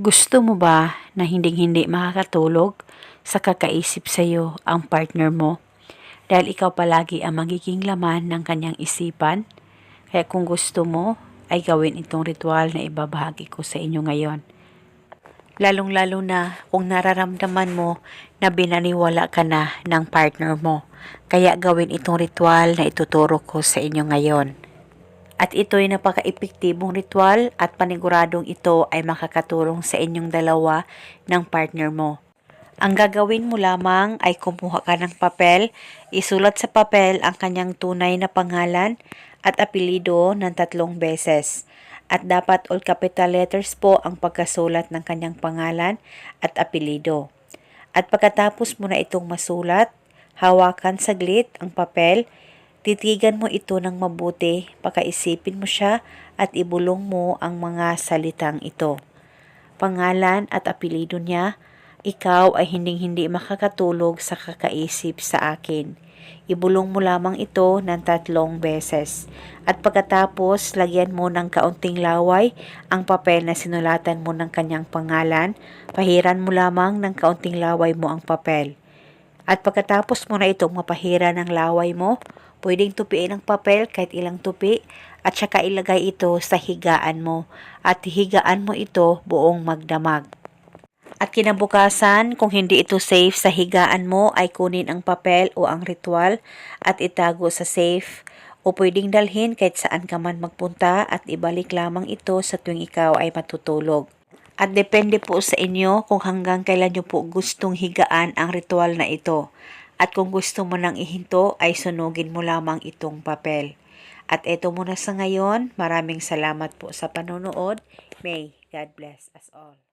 Gusto mo ba na hinding-hindi makakatulog sa kakaisip sa iyo ang partner mo? Dahil ikaw palagi ang magiging laman ng kanyang isipan? Kaya kung gusto mo, ay gawin itong ritual na ibabahagi ko sa inyo ngayon. Lalong-lalo na kung nararamdaman mo na binaniwala ka na ng partner mo. Kaya gawin itong ritual na ituturo ko sa inyo ngayon. At ito'y napaka-epektibong ritual at paniguradong ito ay makakatulong sa inyong dalawa ng partner mo. Ang gagawin mo lamang ay kumuha ka ng papel, isulat sa papel ang kanyang tunay na pangalan at apelido ng tatlong beses. At dapat all capital letters po ang pagkasulat ng kanyang pangalan at apelido. At pagkatapos mo na itong masulat, hawakan saglit ang papel, titigan mo ito ng mabuti, pakaisipin mo siya at ibulong mo ang mga salitang ito. Pangalan at apelido niya, ikaw ay hinding-hindi makakatulog sa kakaisip sa akin. Ibulong mo lamang ito ng tatlong beses. At pagkatapos, lagyan mo ng kaunting laway ang papel na sinulatan mo ng kanyang pangalan. Pahiran mo lamang ng kaunting laway mo ang papel. At pagkatapos mo na itong mapahira ng laway mo, pwedeng tupiin ang papel kahit ilang tupi at saka ilagay ito sa higaan mo at higaan mo ito buong magdamag. At kinabukasan, kung hindi ito safe sa higaan mo, ay kunin ang papel o ang ritual at itago sa safe o pwedeng dalhin kahit saan ka man magpunta at ibalik lamang ito sa tuwing ikaw ay matutulog. At depende po sa inyo kung hanggang kailan nyo po gustong higaan ang ritual na ito. At kung gusto mo nang ihinto, ay sunugin mo lamang itong papel. At ito muna sa ngayon. Maraming salamat po sa panonood. May God bless us all.